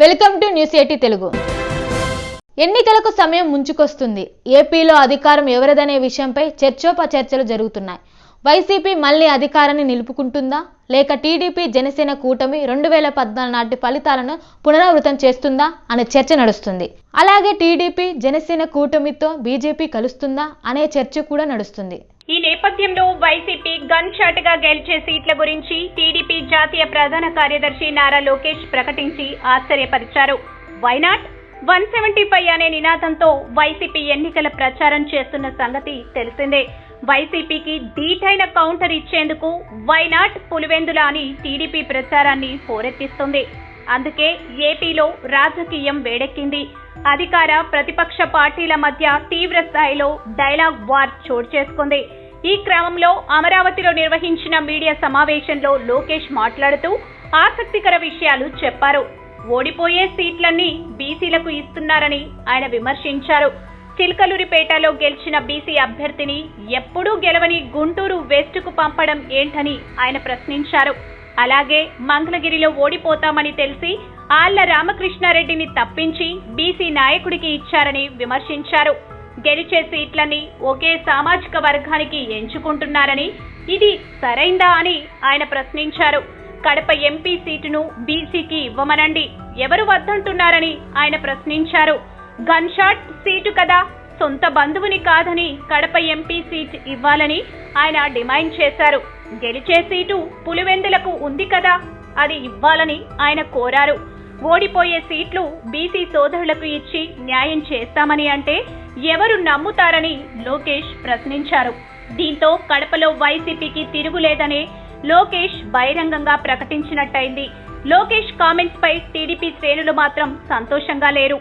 Welcome to news eighty Telugu. ఎన్నికలకు సమయం ముంచుకొస్తుంది. ఏపీలో అధికారం ఎవరిదనే విషయంపై చర్చోపచర్చలు జరుగుతున్నాయి. వైసీపీ మళ్ళీ అధికారాన్ని నిలుపుకుంటుందా? లేక టీడీపీ జనసేన కూటమి రెండు వేల పద్నాలుగు నాటి ఫలితాలను పునరావృతం చేస్తుందా? అనే చర్చ నడుస్తుంది. అలాగే టీడీపీ జనసేన కూటమితో బీజేపీ కలుస్తుందా? అనే చర్చ కూడా నడుస్తుంది. ఈ నేపథ్యంలో వైసీపీ గన్ షాట్గా గెలిచే సీట్ల గురించి టీడీపీ జాతీయ ప్రధాన కార్యదర్శి నారా లోకేష్ ప్రకటించి ఆశ్చర్యపరిచారు. Why not one seventy five అనే నినాదంతో వైసీపీ ఎన్నికల ప్రచారం చేస్తున్న సంగతి తెలిసిందే. వైసీపీకి ధీటైన కౌంటర్ ఇచ్చేందుకు వైనాట్ పులివెందుల అని టీడీపీ ప్రచారాన్ని హోరెత్తిస్తుంది. అందుకే ఏపీలో రాజకీయం వేడెక్కింది. అధికార ప్రతిపక్ష పార్టీల మధ్య తీవ్ర స్థాయిలో డైలాగ్ వార్ చోటు చేసుకుంది. ఈ క్రమంలో అమరావతిలో నిర్వహించిన మీడియా సమావేశంలో లోకేష్ మాట్లాడుతూ ఆసక్తికర విషయాలు చెప్పారు. ఓడిపోయే సీట్లన్నీ బీసీలకు ఇస్తున్నారని ఆయన విమర్శించారు. చిలకలూరిపేటలో గెలిచిన బీసీ అభ్యర్థిని ఎప్పుడూ గెలవని గుంటూరు వెస్ట్కు పంపడం ఏంటని ఆయన ప్రశ్నించారు. అలాగే మంగళగిరిలో ఓడిపోతామని తెలిసి ఆళ్ళ రామకృష్ణారెడ్డిని తప్పించి బీసీ నాయకుడికి ఇచ్చారని విమర్శించారు. గెలిచే సీట్లని ఒకే సామాజిక వర్గానికి ఎంచుకుంటున్నారని ఇది సరైందా అని ఆయన ప్రశ్నించారు. కడప ఎంపీ సీటును బీసీకి ఇవ్వమనండి ఎవరు వద్దంటున్నారని ఆయన ప్రశ్నించారు. గన్ షాట్ సీటు కదా సొంత బంధువుని కాదని కడప ఎంపీ సీట్ ఇవ్వాలని ఆయన డిమాండ్ చేశారు. గెలిచే సీటు పులివెందులకు ఉంది కదా? అది ఇవ్వాలని ఆయన కోరారు. ఓడిపోయే సీట్లు బీసీ సోదరులకు ఇచ్చి న్యాయం చేస్తామని అంటే ఎవరు నమ్ముతారని లోకేష్ ప్రశ్నించారు. దీంతో కడపలో వైసీపీకి తిరుగులేదనే లోకేష్ బహిరంగంగా ప్రకటించినట్టయింది. లోకేష్ కామెంట్స్ పై టీడీపీ శ్రేణులు మాత్రం సంతోషంగా లేరు.